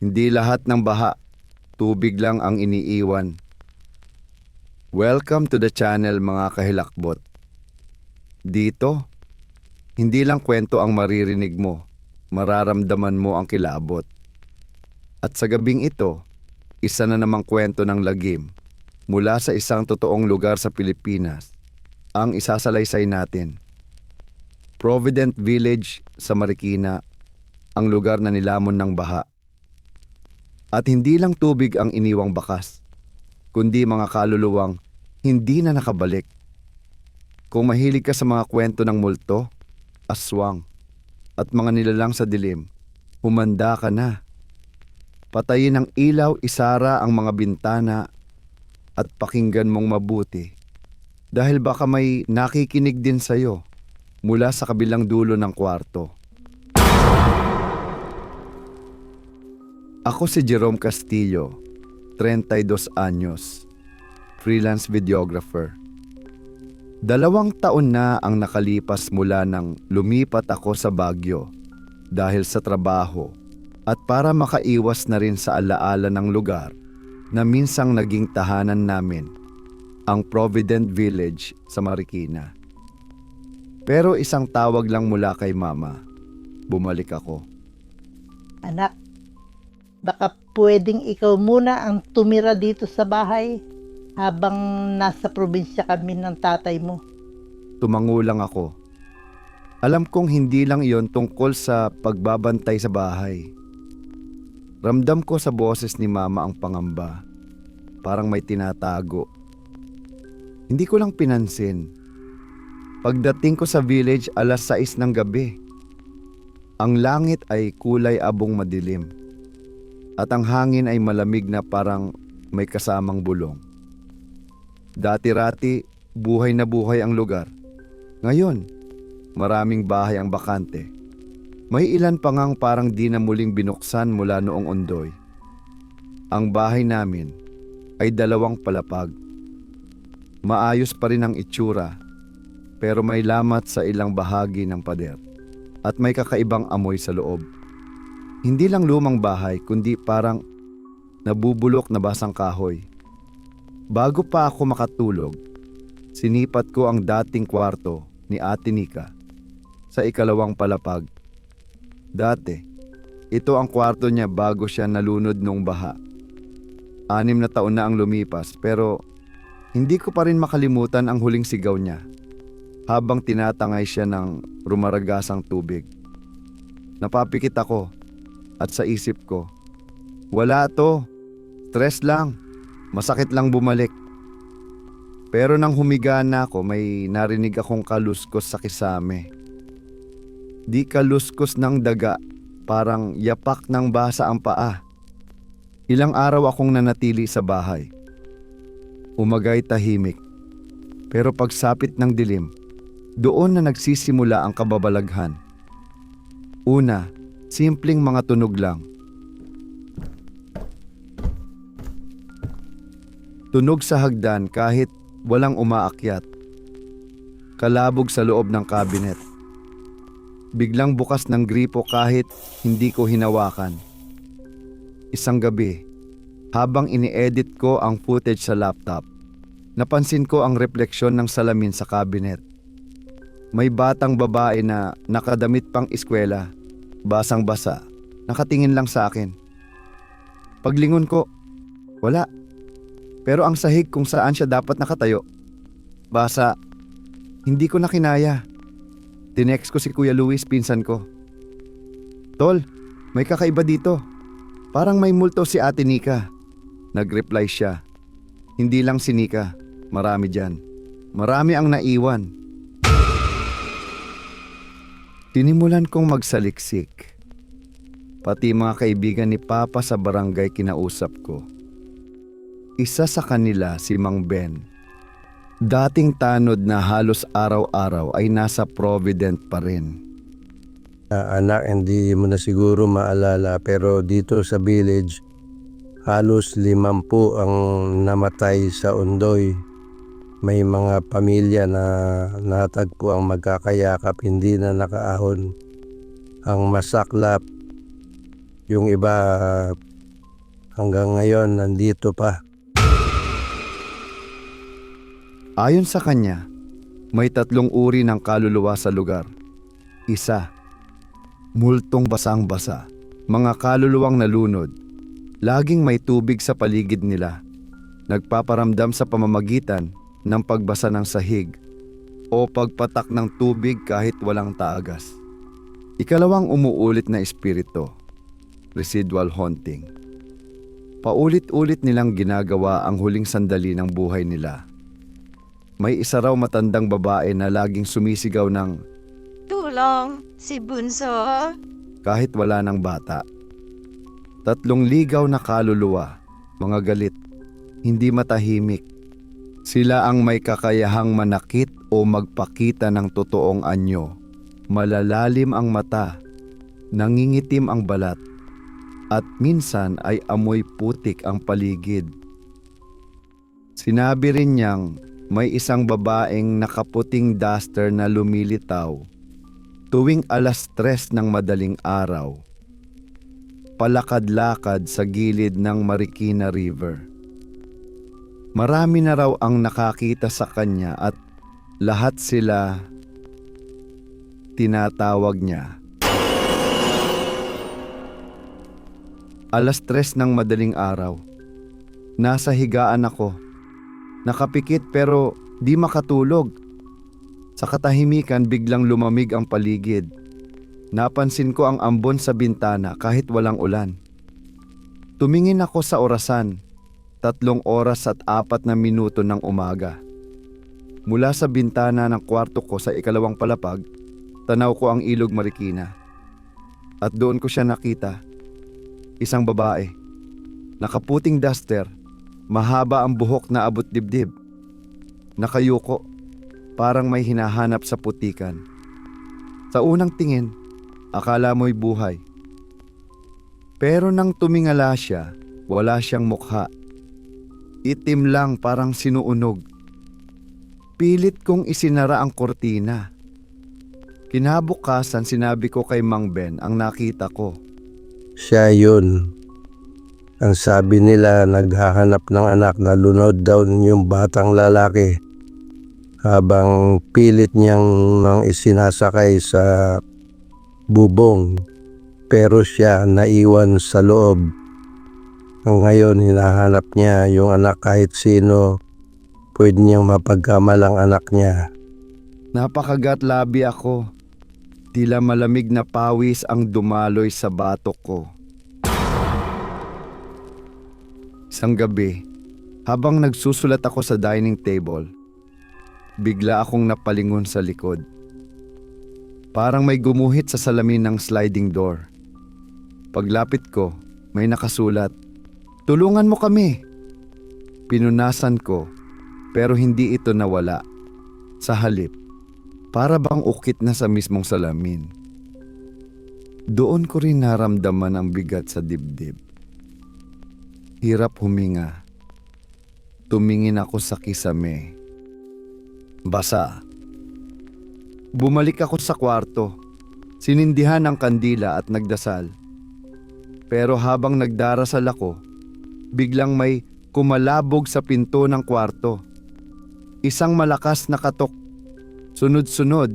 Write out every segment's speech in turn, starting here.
Hindi lahat ng baha, tubig lang ang iniiwan. Welcome to the channel mga kahilakbot. Dito, hindi lang kwento ang maririnig mo, mararamdaman mo ang kilabot. At sa gabing ito, isa na namang kwento ng lagim mula sa isang totoong lugar sa Pilipinas ang isasalaysay natin. Provident Village sa Marikina, ang lugar na nilamon ng baha. At hindi lang tubig ang iniwang bakas, kundi mga kaluluwang hindi na nakabalik. Kung mahilig ka sa mga kwento ng multo, aswang, at mga nilalang sa dilim, humanda ka na. Patayin ang ilaw, isara ang mga bintana, at pakinggan mong mabuti. Dahil baka may nakikinig din sa'yo mula sa kabilang dulo ng kwarto. Ako si Jerome Castillo, 32 anyos, freelance videographer. Dalawang taon na ang nakalipas mula nang lumipat ako sa Baguio dahil sa trabaho at para makaiwas na rin sa alaala ng lugar na minsang naging tahanan namin, ang Provident Village sa Marikina. Pero isang tawag lang mula kay mama, bumalik ako. Anak, baka pwedeng ikaw muna ang tumira dito sa bahay habang nasa probinsya kami ng tatay mo. Tumangulang ako. Alam kong hindi lang iyon tungkol sa pagbabantay sa bahay. Ramdam ko sa boses ni mama ang pangamba. Parang may tinatago. Hindi ko lang pinansin. Pagdating ko sa village alas 6 ng gabi. Ang langit ay kulay abong madilim. At ang hangin ay malamig na parang may kasamang bulong. Dati-rati, buhay na buhay ang lugar. Ngayon, maraming bahay ang bakante. May ilan pa ngang parang di na muling binuksan mula noong undoy. Ang bahay namin ay dalawang palapag. Maayos pa rin ang itsura, pero may lamat sa ilang bahagi ng pader at may kakaibang amoy sa loob. Hindi lang lumang bahay kundi parang nabubulok na basang kahoy. Bago pa ako makatulog, sinipat ko ang dating kwarto ni Ate Nika sa ikalawang palapag. Dati, ito ang kwarto niya bago siya nalunod nung baha. Anim na taon na ang lumipas pero hindi ko pa rin makalimutan ang huling sigaw niya habang tinatangay siya ng rumaragasang tubig. Napapikit ako at sa isip ko, wala to, stress lang, masakit lang bumalik. Pero nang humiga na ako, may narinig akong kaluskos sa kisame. Di kaluskos ng daga, parang yapak ng basa ang paa. Ilang araw akong nanatili sa bahay. Umagay tahimik. Pero pagsapit ng dilim, doon na nagsisimula ang kababalaghan. Una, simpleng mga tunog lang. Tunog sa hagdan kahit walang umaakyat. Kalabog sa loob ng kabinet. Biglang bukas ng gripo kahit hindi ko hinawakan. Isang gabi, habang ini-edit ko ang footage sa laptop, napansin ko ang refleksyon ng salamin sa kabinet. May batang babae na nakadamit pang eskwela, basang-basa, nakatingin lang sa akin. Paglingon ko, wala. Pero ang sahig kung saan siya dapat nakatayo, basa, hindi ko na kinaya. Tinext ko si Kuya Luis, pinsan ko. Tol, may kakaiba dito. Parang may multo si Ate Nika. Nag-reply siya. Hindi lang si Nika, marami dyan. Marami ang naiwan. Tinimulan kong magsaliksik. Pati mga kaibigan ni Papa sa barangay kinausap ko. Isa sa kanila si Mang Ben. Dating tanod na halos araw-araw ay nasa Provident pa rin. Ah, anak, hindi mo na siguro maalala pero dito sa village halos limampu ang namatay sa Undoy. May mga pamilya na natagpo ang magkakayakap, hindi na nakaahon. Ang masaklap, yung iba hanggang ngayon nandito pa. Ayon sa kanya, may tatlong uri ng kaluluwa sa lugar. Isa, multong basang-basa, mga kaluluwang nalunod. Laging may tubig sa paligid nila. Nagpaparamdam sa pamamagitan ng pagbasa ng sahig o pagpatak ng tubig kahit walang taagas. Ikalawang umuulit na espiritu, residual haunting. Paulit-ulit nilang ginagawa ang huling sandali ng buhay nila. May isa raw matandang babae na laging sumisigaw ng Tulong, si Bunso. kahit wala ng bata. Tatlong ligaw na kaluluwa, mga galit, hindi matahimik. Sila ang may kakayahang manakit o magpakita ng totoong anyo. Malalalim ang mata, nangingitim ang balat, at minsan ay amoy putik ang paligid. Sinabi rin niyang may isang babaeng nakaputing duster na lumilitaw tuwing alas tres ng madaling araw. Palakad-lakad sa gilid ng Marikina River. Marami na raw ang nakakita sa kanya at lahat sila tinatawag niya. Alas tres ng madaling araw. Nasa higaan ako. Nakapikit pero di makatulog. Sa katahimikan biglang lumamig ang paligid. Napansin ko ang ambon sa bintana kahit walang ulan. Tumingin ako sa orasan. Tatlong oras at apat na minuto ng umaga. Mula sa bintana ng kwarto ko sa ikalawang palapag, tanaw ko ang ilog Marikina. At doon ko siya nakita. Isang babae. Nakaputing duster. Mahaba ang buhok na abot dibdib. Nakayuko. Parang may hinahanap sa putikan. Sa unang tingin, akala mo'y buhay. Pero nang tumingala siya, wala siyang mukha. Itim lang parang sinuunog. Pilit kong isinara ang kortina. Kinabukasan sinabi ko kay Mang Ben ang nakita ko. Siya yun. Ang sabi nila naghahanap ng anak na lunod daw yung batang lalaki habang pilit niyang nang isinasakay sa bubong pero siya naiwan sa loob. Ang ngayon hinahanap niya yung anak kahit sino pwede niyang mapagkamalang anak niya. Napakagat labi ako. Tila malamig na pawis ang dumaloy sa batok ko. Isang gabi, habang nagsusulat ako sa dining table, bigla akong napalingon sa likod. Parang may gumuhit sa salamin ng sliding door. Paglapit ko, may nakasulat, Tulungan mo kami! Pinunasan ko, pero hindi ito nawala. Sa halip, para bang ukit na sa mismong salamin. Doon ko rin naramdaman ang bigat sa dibdib. Hirap huminga. Tumingin ako sa kisame. Basa. Bumalik ako sa kwarto. Sinindihan ang kandila at nagdasal. Pero habang nagdarasal ako, biglang may kumalabog sa pinto ng kwarto. Isang malakas na katok. Sunod-sunod.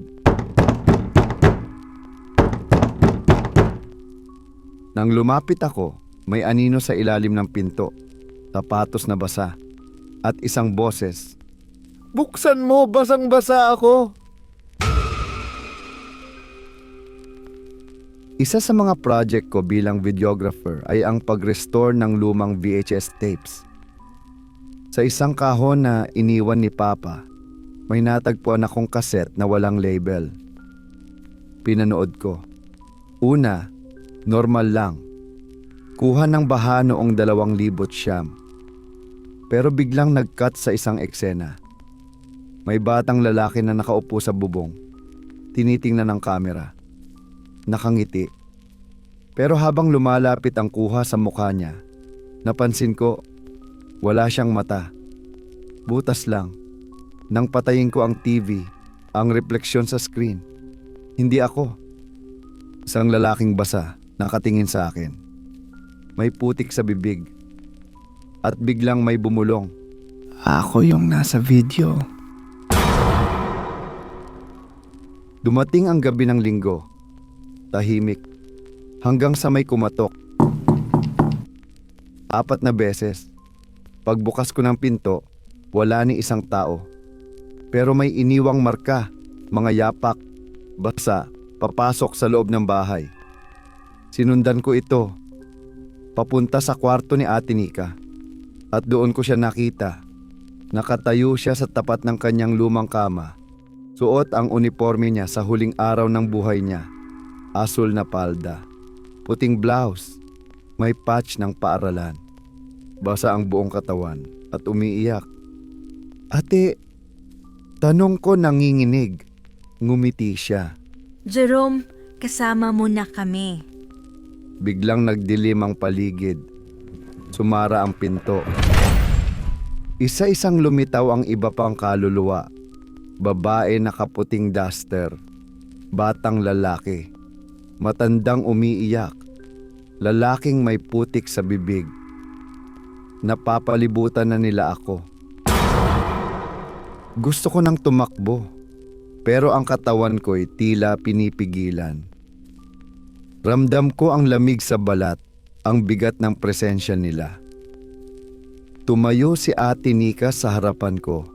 Nang lumapit ako, may anino sa ilalim ng pinto, tapatos na basa, at isang boses. Buksan mo, basang-basa ako! Isa sa mga project ko bilang videographer ay ang pag-restore ng lumang VHS tapes. Sa isang kahon na iniwan ni Papa, may natagpuan akong kaset na walang label. Pinanood ko. Una, normal lang. Kuha ng baha noong dalawang libot siyam. Pero biglang nag-cut sa isang eksena. May batang lalaki na nakaupo sa bubong. Tinitingnan ng kamera. Nakangiti. Pero habang lumalapit ang kuha sa mukha niya, napansin ko wala siyang mata. Butas lang. Nang patayin ko ang TV, ang refleksyon sa screen. Hindi ako. Isang lalaking basa nakatingin sa akin. May putik sa bibig, at biglang may bumulong. Ako yung nasa video. Dumating ang gabi ng linggo. Tahimik. Hanggang sa may kumatok. Apat na beses. Pagbukas ko ng pinto, wala ni isang tao. Pero may iniwang marka, mga yapak, basa, papasok sa loob ng bahay. Sinundan ko ito, papunta sa kwarto ni Ate Nika. At doon ko siya nakita. Nakatayo siya sa tapat ng kanyang lumang kama. Suot ang uniforme niya sa huling araw ng buhay niya. Asul na palda, puting blouse, may patch ng paaralan. Basa ang buong katawan at umiiyak. Ate, tanong ko nanginginig. Ngumiti siya. Jerome, kasama mo na kami. Biglang nagdilim ang paligid. Sumara ang pinto. Isa-isang lumitaw ang iba pang kaluluwa. Babae na kaputing duster. Batang lalaki. Matandang umiiyak. Lalaking may putik sa bibig. Napapalibutan na nila ako. Gusto ko nang tumakbo. Pero ang katawan ko'y tila pinipigilan. Ramdam ko ang lamig sa balat, ang bigat ng presensya nila. Tumayo si Ate Nika sa harapan ko.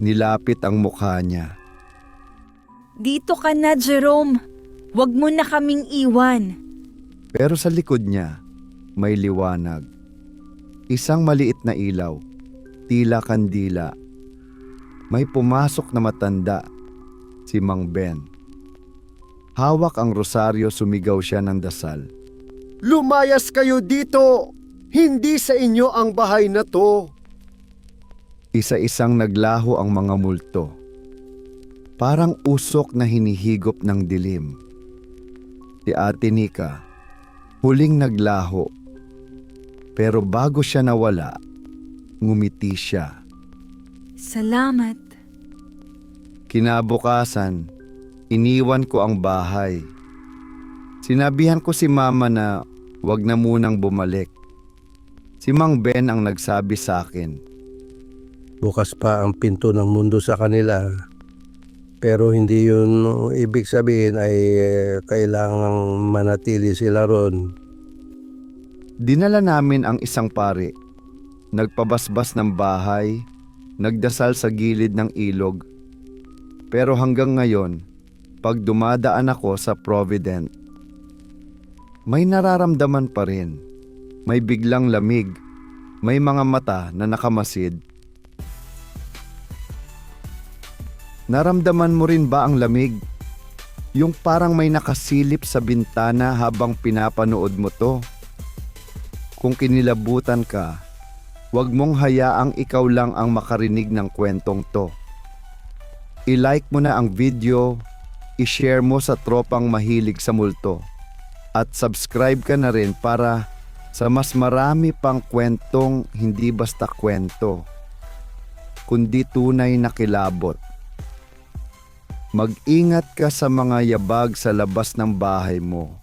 Nilapit ang mukha niya. Dito ka na, Jerome. Huwag mo na kaming iwan. Pero sa likod niya, may liwanag. Isang maliit na ilaw, tila kandila. May pumasok na matanda, si Mang Ben. Hawak ang rosaryo sumigaw siya ng dasal. Lumayas kayo dito! Hindi sa inyo ang bahay na to! Isa-isang naglaho ang mga multo. Parang usok na hinihigop ng dilim. Si Ate Nika, huling naglaho. Pero bago siya nawala, ngumiti siya. Salamat. Kinabukasan, iniwan ko ang bahay. Sinabihan ko si mama na wag na munang bumalik. Si Mang Ben ang nagsabi sa akin, Bukas pa ang pinto ng mundo sa kanila. Pero hindi yun ibig sabihin ay eh, kailangang manatili sila ron. Dinala namin ang isang pare. Nagpabasbas ng bahay, nagdasal sa gilid ng ilog. Pero hanggang ngayon, pag dumadaan ako sa Provident, may nararamdaman pa rin. May biglang lamig, may mga mata na nakamasid. Naramdaman mo rin ba ang lamig? Yung parang may nakasilip sa bintana habang pinapanood mo to? Kung kinilabutan ka, huwag mong hayaang ikaw lang ang makarinig ng kwentong to. I-like mo na ang video, i-share mo sa tropang mahilig sa multo, at subscribe ka na rin para sa mas marami pang kwentong hindi basta kwento, kundi tunay na kilabot. Mag-ingat ka sa mga yabag sa labas ng bahay mo